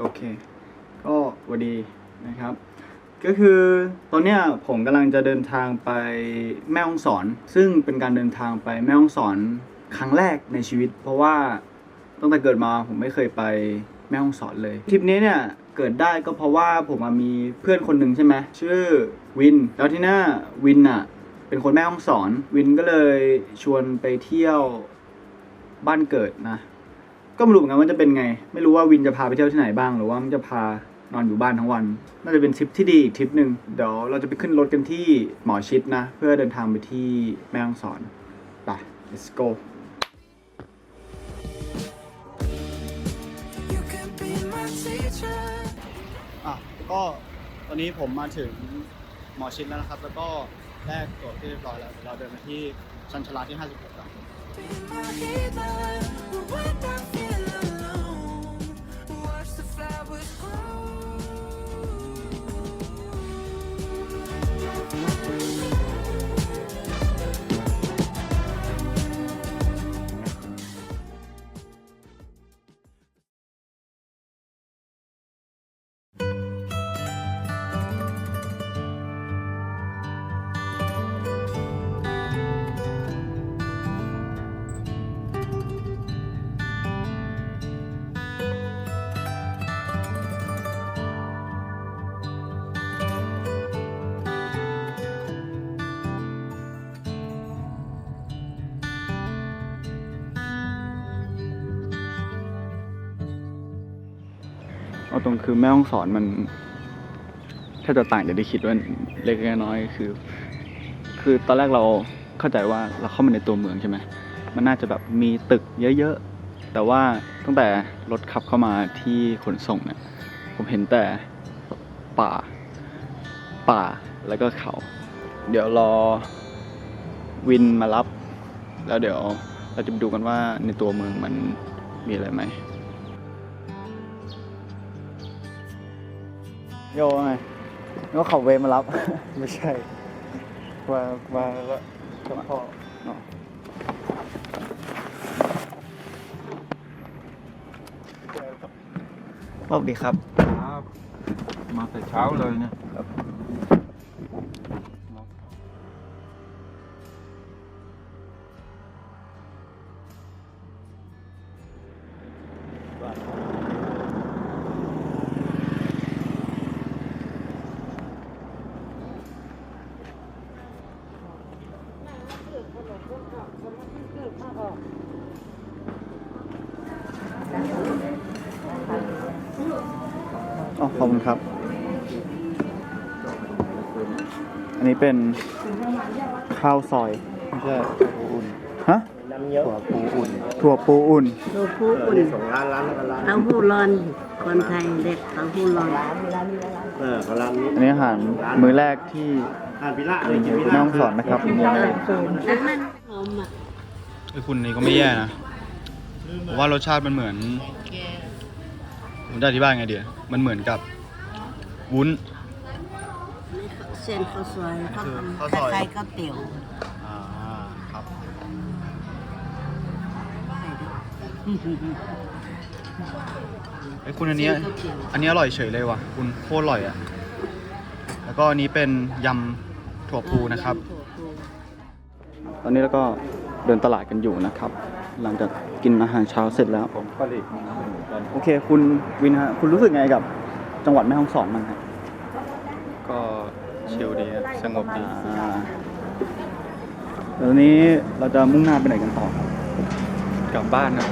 โอเค ก็สวัสดีนะครับ ก็คือตอนเนี้ยผมกำลังจะเดินทางไปแม่ฮ่องสอน ซึ่งเป็นการเดินทางไปแม่ฮ่องสอนครั้งแรกในชีวิต เพราะว่าตั้งแต่เกิดมาผมไม่เคยไปแม่ฮ่องสอนเลยทริปนี้เนี่ยเกิดได้ก็เพราะว่าผมอะมีเพื่อนคนหนึ่งใช่ไหมชื่อวิน แล้วที่หน้าวินอะเป็นคนแม่ฮ่องสอน วินก็เลยชวนไปเที่ยวบ้านเกิดนะ ก็ไม่รู้เหมือนกันว่าจะเป็นไง ไม่รู้ว่าวินจะพาไปเที่ยวที่ไหนบ้าง หรือว่ามันจะพานอนอยู่บ้านทั้งวัน น่าจะเป็นทริปที่ดีอีกทริปหนึ่งเดี๋ยวเราจะไปขึ้นรถกันที่หมอชิดนะ เพื่อเดินทางไปที่แม่ฮ่องสอนไป let's go อะก็ตอนนี้ผมมาถึงหมอชิดแล้วนะครับ แล้วก็แลกตั๋วที่เรียบร้อยแล้ว เราเดินมาที่ชันชลาที่ 56 Be my healer when I feel alone. เอาตรงคือแม่ห้องสอนมันถ้าจะต่างจากที่คิดว่าเล็กน้อยคือ คือตอนแรกเราเข้าใจว่าเราเข้ามาในตัวเมืองใช่ไหมมันน่าจะแบบมีตึกเยอะๆ แต่ว่าตั้งแต่รถขับเข้ามาที่ขนส่งเนี่ยผมเห็นแต่ป่า ป่าแล้วก็เขา เดี๋ยวรอวินมารับ แล้วเดี๋ยวเราจะดูกันว่าในตัวเมืองมันมีอะไรไหม โยไงก็ขับเวรมารับ ไม่ใช่ มามาแล้วก็พ่ออ๋อสวัสดีครับ ครับ มาแต่เช้าเลยเนี่ย อันนี้เป็นข้าวซอยไม่ใช่ถั่วอุ่นฮะถั่วปูอุ่นถั่วปูอุ่นตัวผู้อุ่นสองร้านร้านแล้วก็ร้านเต้าหู้ร้อน คนไทยเด็กเต้าหู้ร้อนเออก็ร้านนี้อันนี้อาหารมื้อแรกที่ร้านพิล่าอะไรกินพิแม่ล่าห้องสอนนะครับนั่นนั่นหอมอะไอ้คุณนี่ก็ไม่แย่นะผมว่ารสชาติมันเหมือนผมจะอธิบายไงเดียมันเหมือนกับวุ้น เส้นข้าวซอยข้าวคือทำข้าวคซอยล้ายๆข้าวเตี๋ยวอ่าครับไอ้คุณอันเนี้ยเส้นข้าวเตี๋ยวอันนี้อร่อยเฉยเลยว่ะ คุณโคตรอร่อยอะ แล้วก็อันนี้เป็นยำถั่วพูนะครับ ถั่วพูตอนนี้เราก็เดินตลาดกันอยู่นะครับ หลังจากกินอาหารเช้าเสร็จแล้ว ผมผลิตเหมือนกันโอเค คุณวินฮะ คุณรู้สึกไงกับจังหวัดแม่ฮ่องสอนมันฮะก็ชิลดีครับ สงบดี อ่าเดี๋ยวนี้เราจะมุ่งหน้าไปไหนกันต่อครับกลับบ้านครับ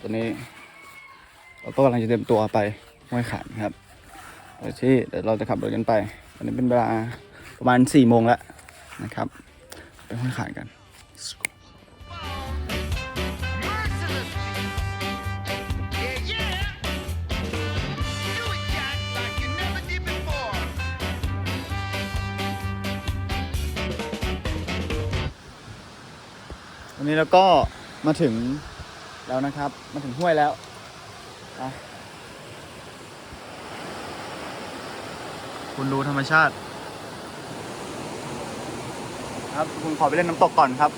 ตอนนี้เราก็กำลังจะเตรียมตัวไปห้วยขามครับเดี๋ยวที่เดี๋ยวเราจะขับรถกันไป ตอนนี้เป็นเวลาประมาณสี่โมงแล้วนะครับ ไปห้วยขามกันวันนี้เราก็มาถึงแล้วนะครับ มาถึงห้วยแล้วนะ คุณดูธรรมชาติ ครับ คุณขอไปเล่นน้ำตกก่อนครับ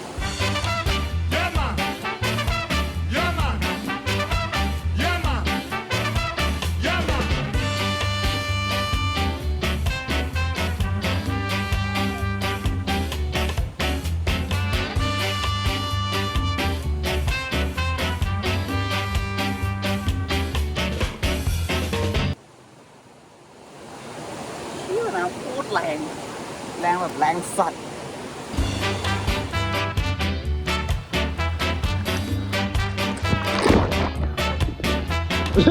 รงแบบแรงสัตว์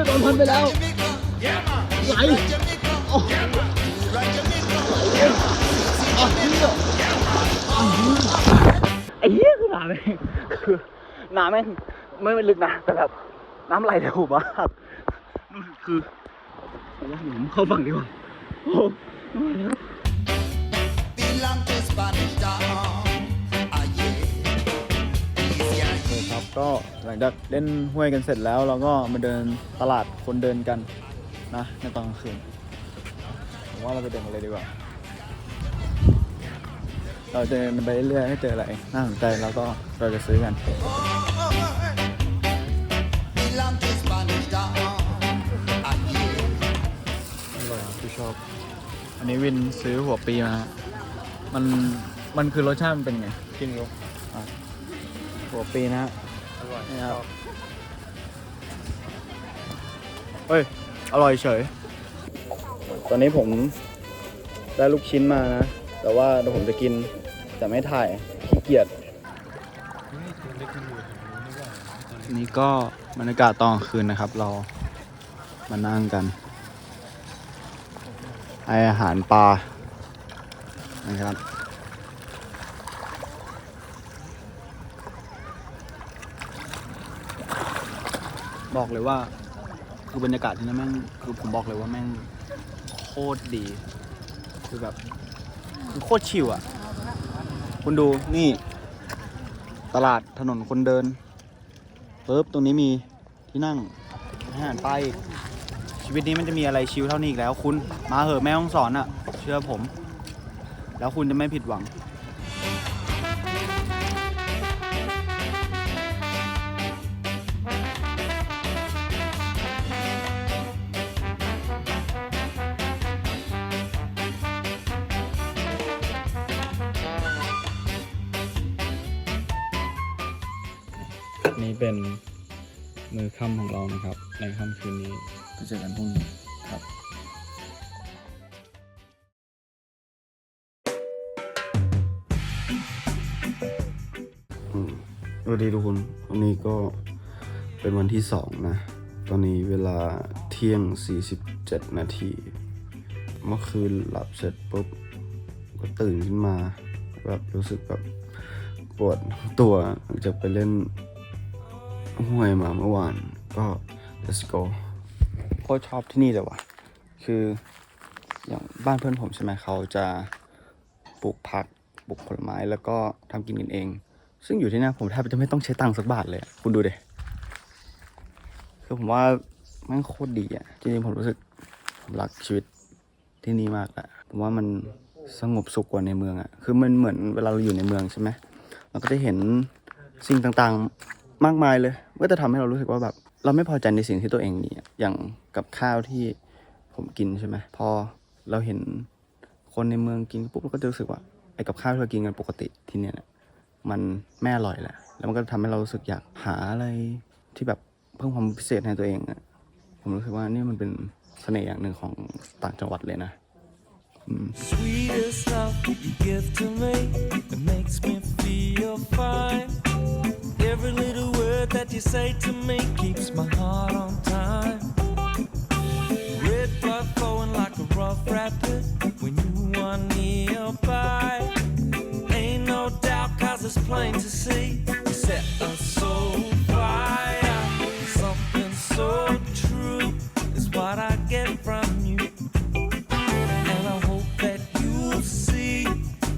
โดนพันไปแล้ว Yeah, man. ไหลโอ้ไอ้เหี้ยคือหนาแม่งคือหนาแม่งไม่ไม่ลึกนะแต่แบบน้ำไหลเร็วมากนู่นคือผมว่าผมเข้าฝั่งดีกว่าโอ้โอเคครับก็หลังจากเล่นห้วยกันเสร็จแล้ว เราก็มาเดินตลาดคนเดินกันนะในตอนกลางคืนผมว่าเราไปเดินกันเลยดีกว่า เราเดินไปเรื่อยๆให้เจออะไรน่าสนใจแล้วก็เราจะซื้อกัน Belong to Spanish town. Ah, yeah. อร่อยที่ชอบ อันนี้วินซื้อหัวปีมาฮะ มันมันคือรสชาติมันเป็นไงกินรู้อะหัวปีนะฮะอร่อยนี่คชรับอบเฮ้ย อร่อยเฉย ตอนนี้ผมได้ลูกชิ้นมานะ แต่ว่าเดี๋ยวผมจะกินแต่ไม่ถ่ายขี้เกียจนี่ก็บรรยากาศตอนกลางคืนนะครับ เรามานั่งกันให้อาหารปลา นะครับ บอกเลยว่าคือบรรยากาศที่นั่นแม่งคือผมบอกเลยว่าแม่งโคตรดี คือแบบคือโคตรชิลอะ คุณดูนี่ ตลาดถนนคนเดินปึ๊บตรงนี้มีที่นั่งอาหารไปลาอีกชีวิตนี้มันจะมีอะไรชิลเท่านี้อีกแล้ว คุณมาเหอะแม่ห้องสอนอะ เชื่อผม แล้วคุณจะไม่ผิดหวัง นี่เป็นมือค่ำของเรานะครับ ในค่ำคืนนี้ก็เจอกันพรุ่งนี้ สวัสดีทุกคน วันนี้ก็เป็นวันที่สองนะ ตอนนี้เวลาเที่ยง 47 นาที เมื่อคืนหลับเสร็จปุ๊บ ก็ตื่นขึ้นมา แบบรู้สึกแบบปวดตัวหลังจากไปเล่นห้วยมาเมื่อวาน ก็ let's go โคตรชอบที่นี่เลยว่ะ คืออย่างบ้านเพื่อนผมใช่ไหมเขาจะปลูกผักปลูกผลไม้แล้วก็ทำกินกันเอง ซึ่งอยู่ที่นี่ผมแทบจะไม่ต้องใช้ตังค์สักบาทเลยคุณดูเดิคือผมว่ามันโคตรดีอะจริงๆผมรู้สึกผมรักชีวิตที่นี่มากแหละผมว่ามันสงบสุขกว่าในเมืองอะคือมันเหมือนเวลาเราอยู่ในเมืองใช่ไหมเราก็จะเห็นสิ่งต่างๆมากมายเลยก็จะทำให้เรารู้สึกว่าแบบ เราไม่พอใจในสิ่งที่ตัวเองมีอะอย่างกับข้าวที่ผมกินใช่ไหมพอเราเห็นคนในเมืองกินปุ๊บเราก็จะรู้สึกว่าไอ้กับข้าวที่เรากินกันปกติที่เนี่ยนะ มันไม่อร่อยแหละ แล้วมันก็ทำให้เรารู้สึกอยากหาอะไรที่แบบเพิ่มความพิเศษให้ตัวเองอะผมรู้สึกว่านี่มันเป็นเสน่ห์อย่างหนึ่งของต่างจังหวัดเลยนะ Sweetest love you give to me, it makes me feel fine. Every little word that you say to me keeps my heart on time. Red blood flowing like a rough rapid when you are nearby. Was plain to see. You set us so fire. Something so true is what I get from you. And I hope that you'll see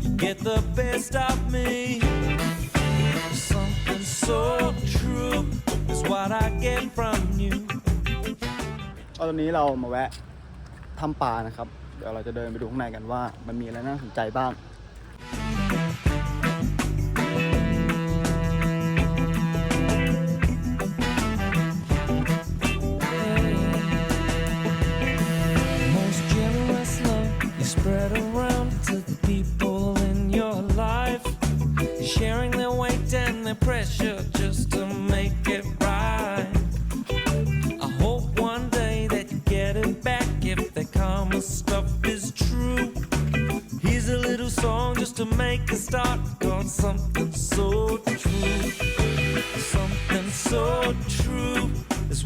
you get the best of me. Something so true is what I get from you. ตอนนี้เรามาแวะทำปลานะครับ เดี๋ยวเราจะเดินไปดูข้างในกันว่า มันมีอะไรน่าสนใจบ้าง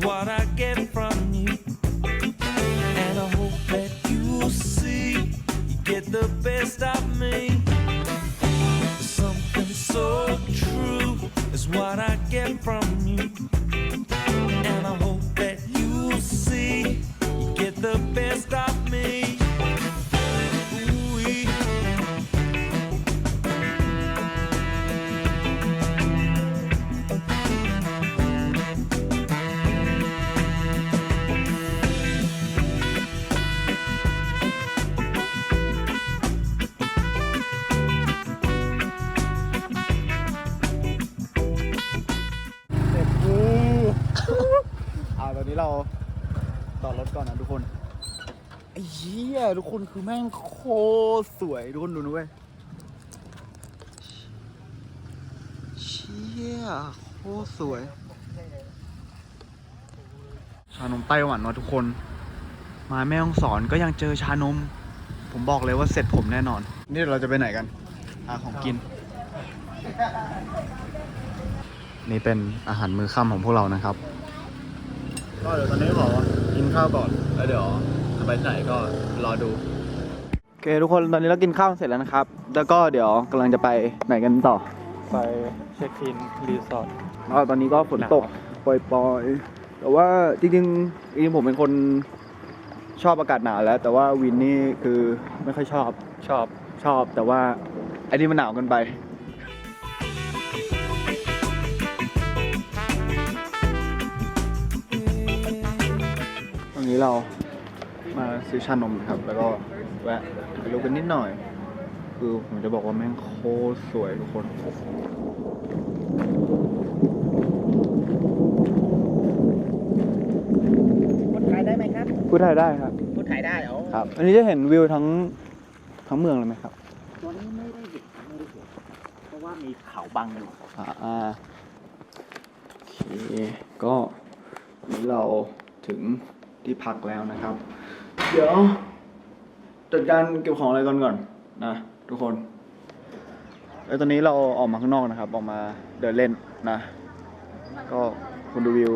what I get from เหี้ยทุกคนคือแม่งโคตรสวยทุกคนดูนะเว้ยเชี่ยโคตรสวยชานมไต้หวันวะทุกคน มาแม่ห้องสอนก็ยังเจอชานม ผมบอกเลยว่าเสร็จผมแน่นอน นี่เราจะไปไหนกันอาของกิน นี่เป็นอาหารมื้อค่ำของพวกเรานะครับ ก็เดี๋ยวตอนนี้ขอกินข้าวก่อนแล้วเดี๋ยว จะไปที่ไหนก็รอดู โอเคทุกคนตอนนี้เรากินข้าวเสร็จแล้วนะครับ แล้วก็เดี๋ยวกำลังจะไปไหนกันต่อไปเช็คอินรีสอร์ทก็ตอนนี้ก็ฝนตกปล่อยๆ แต่ว่าจริงๆจริงๆผมเป็นคนชอบอากาศหนาวแล้ว แต่ว่าวินนี่คือไม่ค่อยชอบชอบชอบ แต่ว่าไอ้นี่มันหนาวเกินไป ตรงนี้เรา มาซื้อชานมนะครับ แล้วก็แวะถ่ายรูปกันนิดหน่อย คือผมจะบอกว่าแม่งโคตรสวยทุกคนพูดไทยได้ไหมครับพูดไทยได้ครับ พูดไทยได้เหรอครับ อันนี้จะเห็นวิวทั้งทั้งเมืองเลยไหมครับตัวนี้ไม่ได้เห็นไม่ได้เห็นเพราะว่ามีเขาบังอยู่อ่าโอเคก็วันนี้เราถึงที่พักแล้วนะครับ เดี๋ยวจัดการเก็บของอะไรก่อนก่อนนะทุกคนแล้วตอนนี้เราออกมาข้างนอกนะครับ ออกมาเดินเล่นนะ ก็คุณดูวิว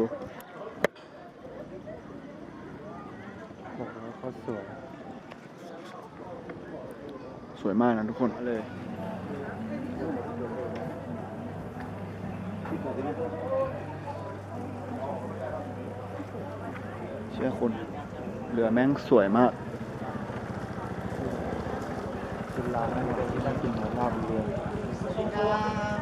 บอกเลยว่าโคตรสวย สวยมากนะทุกคนเลยเชื่อคุณ เรือแม่งสวยมากเป็นร้านที่น่ากินของลาบเรือ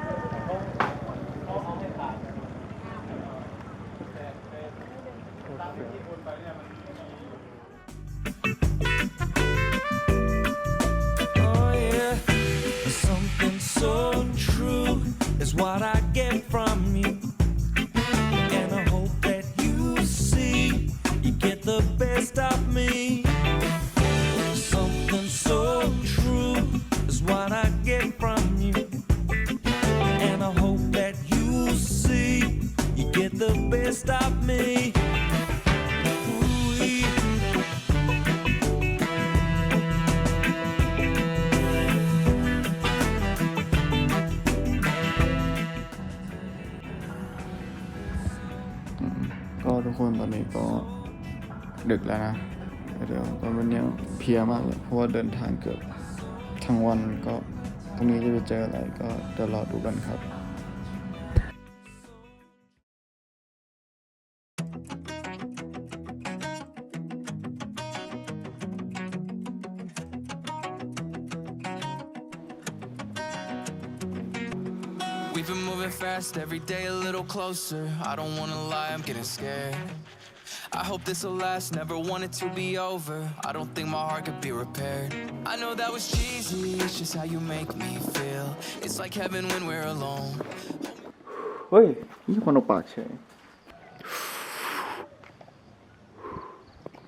ตอนนี้ก็ดึกแล้วนะ เดี๋ยวตอนวันนี้เพียมากเลยเพราะว่าเดินทางเกือบทั้งวันก็พรุ่งนี้จะไปเจออะไรก็เดี๋ยวรอดูกันครับ We've been moving fast every day a little closer. I don't wanna lie, I'm getting scared. I hope this will last, never want it to be over. I don't think my heart could be repaired. I know that was cheesy, it's just how you make me feel. It's like heaven when we're alone. เฮ้ยนี่คนเอาปากเฉย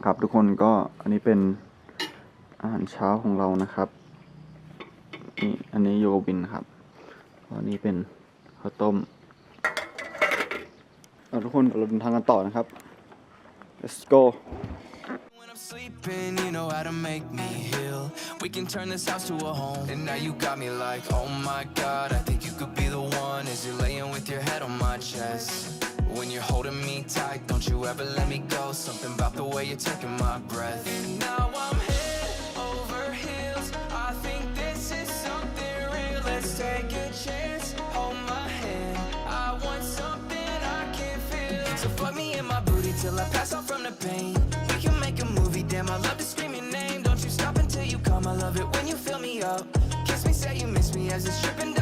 ครับทุกคนก็อันนี้เป็นอาหารเช้าของเรานะครับนี่อันนี้โยบวินครับ อันนี้เป็นข้าวต้มเอาทุกคนเราเดินทางกันต่อนะครับ let's go sleeping, you know how to make me heal. We can turn this house to a home. And now you got me like, oh my god, I think you could be the one. As you're laying with your head on my chest. When you're holding me tight, don't you ever let me go. Something about the way you're taking my breath. And now So fuck me in my booty till I pass out from the pain. We can make a movie, damn, I love to scream your name. Don't you stop until you come. I love it when you fill me up. Kiss me, say you miss me as it's dripping